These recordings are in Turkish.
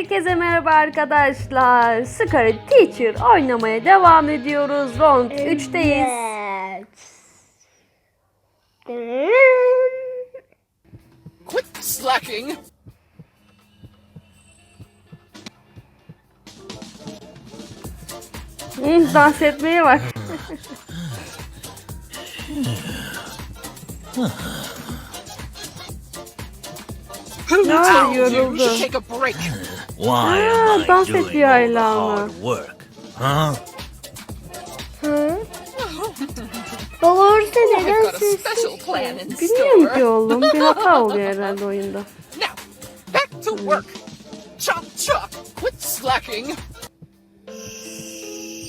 Herkese merhaba arkadaşlar. Scary Teacher oynamaya devam ediyoruz. Round 3'teyiz. Evet. Quit slacking. Hı, dans etmeye bak. Aa, You yoruldu. should take a break. Why Ah, am I dans doing ediyor all the ama. hard work? Huh? Hı? Baba orada I've neden got a special plan in Bilmiyorum ki store. oğlum. Bir hata oluyor herhalde oyunda. Now, back to work. Chop chop. Quit slacking.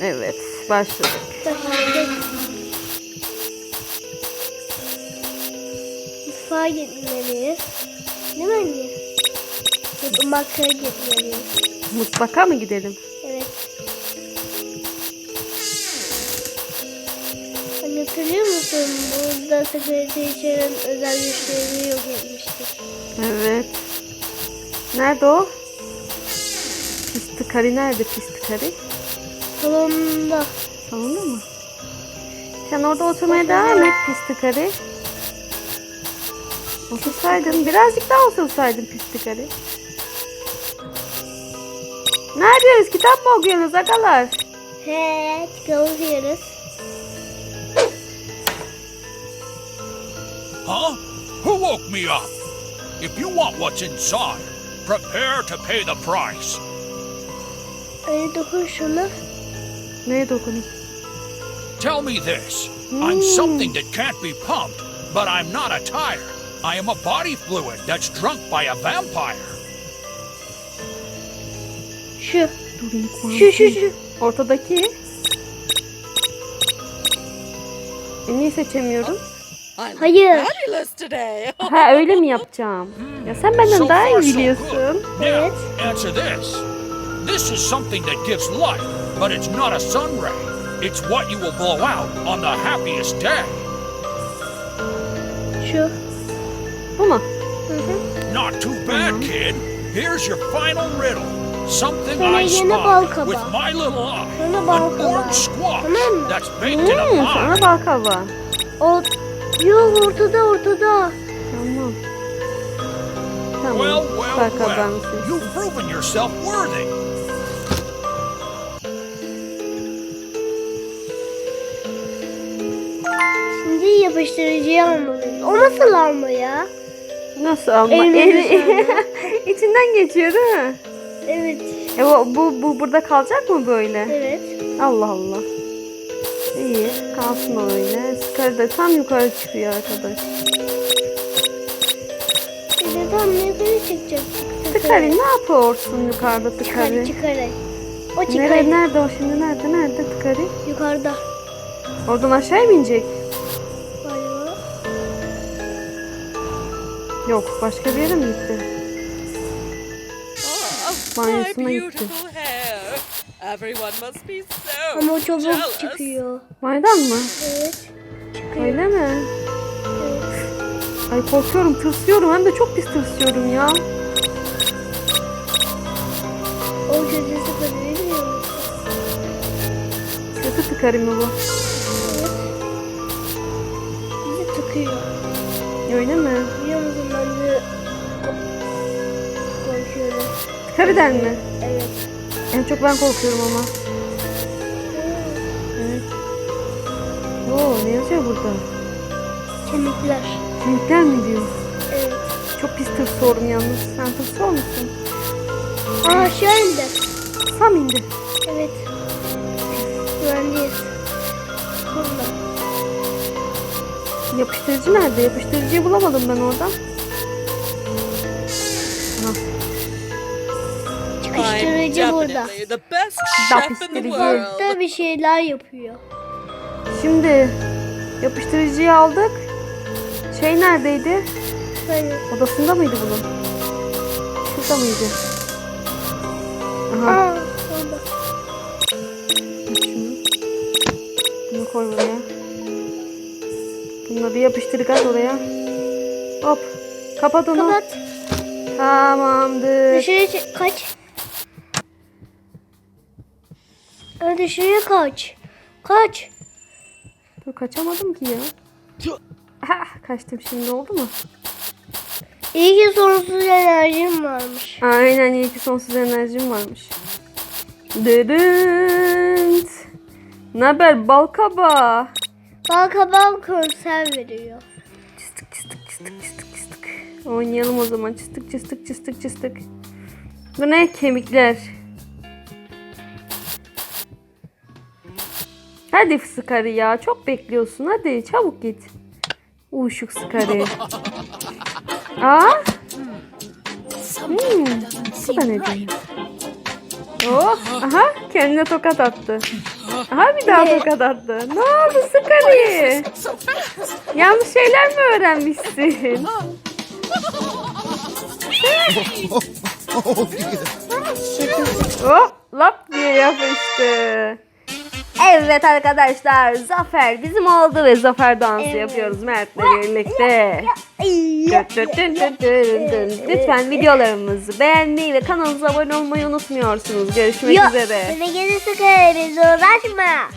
Evet başladık. Mutfağa gitmeliyiz. Değil mi anne? Mutfağa gitmeliyiz. Mutfaka mı gidelim? Evet. Anne hatırlıyor musun? Burada sekreter içeren özel güçlerini yok etmiştik. Evet. Nerede o? Pistikari nerede pistikari? Salonda. Salonda mı? Sen orada oturmaya devam et pistikari. Otursaydın. Birazcık daha otursaydın pistikari. Ne yapıyoruz? Kitap mı okuyorsunuz agalar? He, çıkalım diyoruz. Huh? Who woke me up? If you want what's inside, prepare to pay the price. Anne dokun şuna. Neye dokunayım? Tell me this. Hmm. I'm something that can't be pumped, but I'm not a tire. I am a body fluid that's drunk by a vampire. Şu. Durun Şu şu şu. Ortadaki. E niye seçemiyorum? Hayır. Ha öyle mi yapacağım? Ya sen benden daha iyi biliyorsun. Evet. Now, answer this. This is something that gives life, but it's not a sun ray. It's what you will blow out on the happiest day. Şu. Bu mu? Hı hı. Not too bad, kid. Here's your final riddle. Something Sonra I yeni bal spotted kabağı. with my little eye. Sonra bal An kabağı. orange squash Tamam mı? that's baked in a Hmm, pie. sana balkaba. O yok ortada ortada. Tamam. Tamam. Well, well, Balkabağını well. seç. You've proven yourself worthy. Şimdi yapıştırıcıyı almalıyız. O nasıl alma ya? Nasıl ama? Elini Eli... İçinden geçiyor değil mi? Evet. E bu, bu, bu burada kalacak mı böyle? Evet. Allah Allah. İyi kalsın öyle. Sıkarı da tam yukarı çıkıyor arkadaş. Bir de tam yukarı çıkacak. Tıkarı ne yapıyorsun yukarıda Çıkarı tıkarı? çıkarı. O çıkarı. Nerede, nerede o şimdi? Nerede? Nerede tıkarı? Yukarıda. Oradan aşağıya mı inecek? Galiba. Yok başka bir yere mi gitti? My Banyosuna gitti. beautiful hair. Everyone must be so Ama o çabuk çıkıyor. Maydan mı? Evet. Çıkıyor. Öyle mi? Evet. Ay korkuyorum, tırsıyorum. Hem de çok pis tırsıyorum ya. O gözü sıfır bilmiyor musun? Kötü tıkarı mı bu? Evet. Bizi tıkıyor. Öyle mi? Tıkarıden mi? Evet. En çok ben korkuyorum ama. Evet. Oo, ne yazıyor burada? Kemikler. Kemikler mi diyor? Evet. Çok pis tırsıyorum yalnız. Sen tırsıyor musun? Aa aşağı indi. Sam indi. Evet. Güvendeyiz. Burada. Yapıştırıcı nerede? Yapıştırıcıyı bulamadım ben oradan. I'm Çıkıştırıcı burada. the best chef in the Yapıştırıcı. world. Burada bir şeyler yapıyor. Şimdi yapıştırıcıyı aldık. Şey neredeydi? Hani Odasında mıydı bunun? Şurada mıydı? Aha. Aa, orada. Bunu koy buraya. Bununla bir yapıştırık at oraya. Hop. Kapat onu. Kapat. Tamamdır. Dışarı çık. Kaç. Hadi şuraya kaç. Kaç. Dur kaçamadım ki ya. Ha, kaçtım şimdi oldu mu? İyi ki sonsuz enerjim varmış. Aynen iyi ki sonsuz enerjim varmış. Dırınt. Ne haber bal kaba? Bal kabağı konser veriyor. Çıstık çıstık çıstık çıstık çıstık. Oynayalım o zaman çıstık çıstık çıstık çıstık. Bu ne kemikler? Hadi sıkarı ya çok bekliyorsun hadi çabuk git. Uyuşuk sıkarı. Aa? Hmm, bu da ne diyeyim? Oh, aha kendine tokat attı. Aha bir daha tokat attı. Ne oldu sıkarı? Yanlış şeyler mi öğrenmişsin? Hop lap diye yapıştı. Evet arkadaşlar Zafer bizim oldu ve Zafer dansı Evet. yapıyoruz Mert'le birlikte. Lütfen videolarımızı beğenmeyi ve kanalımıza abone olmayı unutmuyorsunuz. Görüşmek üzere. Seni gelirse bizi uğraşma.